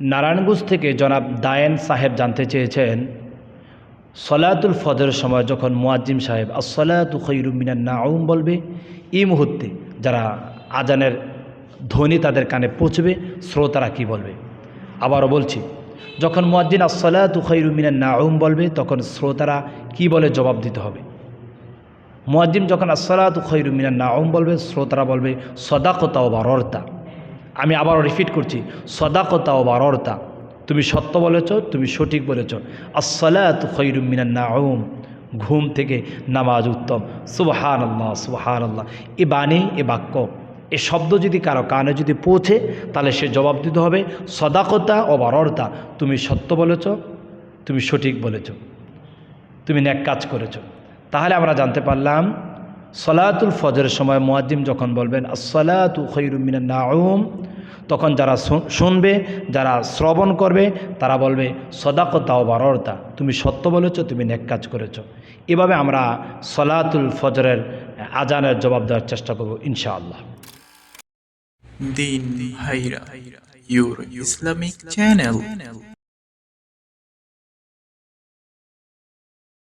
নারায়ণগঞ্জ থেকে জনাব দায়েন সাহেব জানতে চেয়েছেন, সলাতুল ফজরের সময় যখন মুয়াজ্জিম সাহেব আসলাতু খৈরুমিনার নাউম বলবে, এই মুহূর্তে যারা আজানের ধ্বনি তাদের কানে পৌঁছবে, শ্রোতারা কি বলবে? আবারও বলছি, যখন মুয়াজ্জিন আসলাতু খৈরুমিনার নাউম বলবে, তখন শ্রোতারা কি বলে জবাব দিতে হবে? মুয়াজ্জিম যখন আসলাতু খৈরুমিনার নাউম বলবে, শ্রোতারা বলবে, সদাকতা ও বারর্তা আমি আবারও রিপিট করছি। সদাকতা ও বারর্তা। তুমি সত্য বলেছ, তুমি সঠিক বলেছ। আসসালাত নাউম। ঘুম থেকে নামাজ উত্তম। সুবহান আল্লাহ সুবহান আল্লাহ এ বাণী, এ বাক্য। এ শব্দ যদি কারও কানে যদি পৌঁছে, তাহলে সে জবাব দিতে হবে, সদাকতা ও বারর্তা। তুমি সত্য বলেছ, তুমি সঠিক বলেছ। তুমি ন্যাক কাজ করেছ। তাহলে আমরা জানতে পারলাম, সলাতুল ফজরের সময় মুয়াজ্জিম যখন বলবেন, আসসালাতু খৈরুমিনা নাউম তখন যারা শুনবে, যারা শ্রবণ করবে, তারা বলবে সদাকতা ও বারতা তুমি সত্য বলেছ, তুমি নেক কাজ করেছ। এভাবে আমরা সলাতুল ফজরের আজানের জবাব দেওয়ার চেষ্টা করব, ইনশাআল্লাহ। দিন ইসলামিক চ্যানেল।